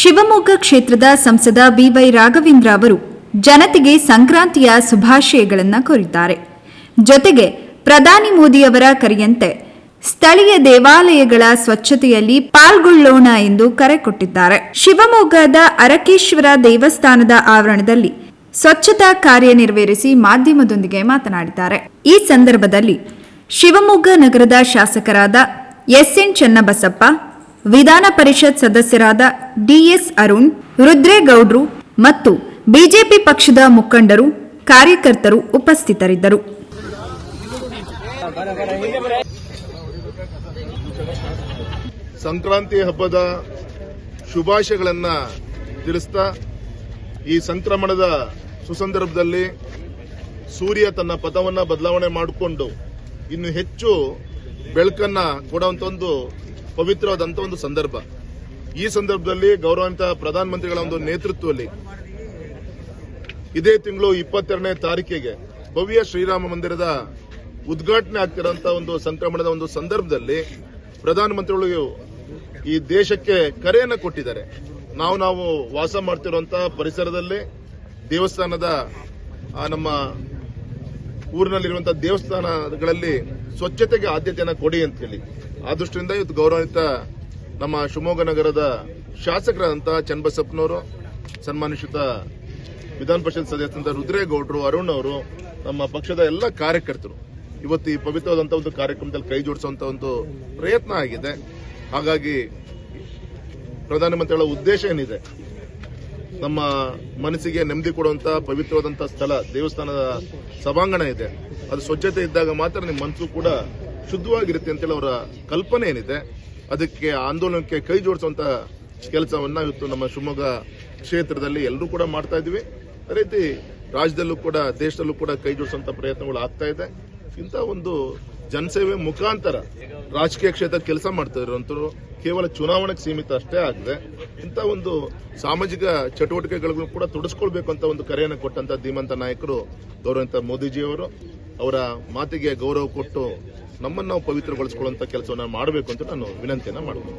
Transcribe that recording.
ಶಿವಮೊಗ್ಗ ಕ್ಷೇತ್ರದ ಸಂಸದ ಬಿವೈ ರಾಘವೇಂದ್ರ ಅವರು ಜನತೆಗೆ ಸಂಕ್ರಾಂತಿಯ ಶುಭಾಶಯಗಳನ್ನು ಕೋರಿದ್ದಾರೆ. ಜೊತೆಗೆ ಪ್ರಧಾನಿ ಮೋದಿಯವರ ಕರೆಯಂತೆ ಸ್ಥಳೀಯ ದೇವಾಲಯಗಳ ಸ್ವಚ್ಛತೆಯಲ್ಲಿ ಪಾಲ್ಗೊಳ್ಳೋಣ ಎಂದು ಕರೆ ಕೊಟ್ಟಿದ್ದಾರೆ. ಶಿವಮೊಗ್ಗದ ಅರಕೇಶ್ವರ ದೇವಸ್ಥಾನದ ಆವರಣದಲ್ಲಿ ಸ್ವಚ್ಛತಾ ಕಾರ್ಯ ನೆರವೇರಿಸಿ ಮಾಧ್ಯಮದೊಂದಿಗೆ ಮಾತನಾಡಿದ್ದಾರೆ. ಈ ಸಂದರ್ಭದಲ್ಲಿ ಶಿವಮೊಗ್ಗ ನಗರದ ಶಾಸಕರಾದ ಎಸ್ಎನ್ ಚನ್ನಬಸಪ್ಪ ವಿಧಾನ ಪರಿಷತ್ ಸದಸ್ಯರಾದ ಡಿಎಸ್ ಅರುಣ್, ರುದ್ರೇಗೌಡ್ರು ಮತ್ತು ಬಿಜೆಪಿ ಪಕ್ಷದ ಮುಖಂಡರು, ಕಾರ್ಯಕರ್ತರು ಉಪಸ್ಥಿತರಿದ್ದರು. ಸಂಕ್ರಾಂತಿ ಹಬ್ಬದ ಶುಭಾಶಯಗಳನ್ನ ತಿಳಿಸ್ತಾ ಈ ಸಂಕ್ರಮಣದ ಸುಸಂದರ್ಭದಲ್ಲಿ ಸೂರ್ಯ ತನ್ನ ಪಥವನ್ನ ಬದಲಾವಣೆ ಮಾಡಿಕೊಂಡು ಇನ್ನು ಹೆಚ್ಚು ಬೆಳಕನ್ನ ಕೊಡುವಂತ ಒಂದು ಪವಿತ್ರವಾದಂತ ಒಂದು ಸಂದರ್ಭ. ಈ ಸಂದರ್ಭದಲ್ಲಿ ಗೌರವಾನ್ವಿತ ಪ್ರಧಾನಮಂತ್ರಿಗಳ ಒಂದು ನೇತೃತ್ವದಲ್ಲಿ ಇದೇ ತಿಂಗಳು ಇಪ್ಪತ್ತೆರಡನೇ ತಾರೀಕಿಗೆ ಭವ್ಯ ಶ್ರೀರಾಮ ಮಂದಿರದ ಉದ್ಘಾಟನೆ ಆಗ್ತಿರೋಂಥ ಒಂದು ಸಂಕ್ರಮಣದ ಒಂದು ಸಂದರ್ಭದಲ್ಲಿ ಪ್ರಧಾನಮಂತ್ರಿಗಳು ಈ ದೇಶಕ್ಕೆ ಕರೆಯನ್ನು ಕೊಟ್ಟಿದ್ದಾರೆ. ನಾವು ನಾವು ವಾಸ ಮಾಡ್ತಿರುವಂತಹ ಪರಿಸರದಲ್ಲಿ ದೇವಸ್ಥಾನದ ನಮ್ಮ ಊರಿನಲ್ಲಿರುವಂತಹ ದೇವಸ್ಥಾನಗಳಲ್ಲಿ ಸ್ವಚ್ಛತೆಗೆ ಆದ್ಯತೆಯನ್ನು ಕೊಡಿ ಅಂತ ಹೇಳಿ ಆ ದೃಷ್ಟಿಯಿಂದ ಇವತ್ತು ಗೌರವಾನ್ವಿತ ನಮ್ಮ ಶಿವಮೊಗ್ಗ ನಗರದ ಶಾಸಕರಾದಂತಹ ಚನ್ನಬಸಪ್ಪನವರು, ಸನ್ಮಾನಿಸಿದ ವಿಧಾನ ಪರಿಷತ್ ಸದಸ್ಯರಂತ ರುದ್ರೇಗೌಡರು ಅರುಣ್ ಅವರು ನಮ್ಮ ಪಕ್ಷದ ಎಲ್ಲ ಕಾರ್ಯಕರ್ತರು. ಇವತ್ತು ಈ ಪವಿತ್ರವಾದಂತಹ ಒಂದು ಕಾರ್ಯಕ್ರಮದಲ್ಲಿ ಕೈ ಜೋಡಿಸುವಂತ ಒಂದು ಪ್ರಯತ್ನ ಆಗಿದೆ. ಹಾಗಾಗಿ ಪ್ರಧಾನಮಂತ್ರಿಗಳ ಉದ್ದೇಶ ಏನಿದೆ? ನಮ್ಮ ಮನಸ್ಸಿಗೆ ನೆಮ್ಮದಿ ಕೊಡುವಂತ ಪವಿತ್ರವಾದಂತಹ ಸ್ಥಳ, ದೇವಸ್ಥಾನದ ಸಭಾಂಗಣ ಇದೆ. ಅದು ಸ್ವಚ್ಛತೆ ಇದ್ದಾಗ ಮಾತ್ರ ನಿಮ್ಮ ಮನಸ್ಸು ಕೂಡ ಶುದ್ಧವಾಗಿರುತ್ತೆ ಅಂತೇಳಿ ಅವರ ಕಲ್ಪನೆ ಏನಿದೆ. ಅದಕ್ಕೆ ಆಂದೋಲನಕ್ಕೆ ಕೈ ಜೋಡಿಸುವಂತ ಕೆಲಸವನ್ನ ಇವತ್ತು ನಮ್ಮ ಶಿವಮೊಗ್ಗ ಕ್ಷೇತ್ರದಲ್ಲಿ ಎಲ್ಲರೂ ಕೂಡ ಮಾಡ್ತಾ ಇದ್ವಿ ಅದೇ ರೀತಿ ರಾಜ್ಯದಲ್ಲೂ ಕೂಡ, ದೇಶದಲ್ಲೂ ಕೂಡ ಕೈ ಜೋಡಿಸುವಂತ ಪ್ರಯತ್ನಗಳು ಆಗ್ತಾ ಇದೆ. ಇಂಥ ಒಂದು ಜನಸೇವೆ ಮುಖಾಂತರ ರಾಜಕೀಯ ಕ್ಷೇತ್ರ ಕೆಲಸ ಮಾಡ್ತಾ ಇರುವಂತರು ಕೇವಲ ಚುನಾವಣೆಗೆ ಸೀಮಿತ ಅಷ್ಟೇ ಆಗದೆ ಇಂಥ ಒಂದು ಸಾಮಾಜಿಕ ಚಟುವಟಿಕೆಗಳಿಗೂ ಕೂಡ ತೊಡಸ್ಕೊಳ್ಬೇಕು ಅಂತ ಒಂದು ಕರೆಯನ್ನು ಕೊಟ್ಟಂತ ಧೀಮಂತ ನಾಯಕರು ಗೌರವಂತ ಮೋದಿಜಿಯವರು, ಅವರ ಮಾತಿಗೆ ಗೌರವ ಕೊಟ್ಟು ನಮ್ಮನ್ನು ನಾವು ಪವಿತ್ರಗೊಳಿಸಿಕೊಳ್ಳುವಂತ ಕೆಲಸವನ್ನು ಮಾಡಬೇಕು ಅಂತ ನಾನು ವಿನಂತಿಯನ್ನು ಮಾಡ್ತೀನಿ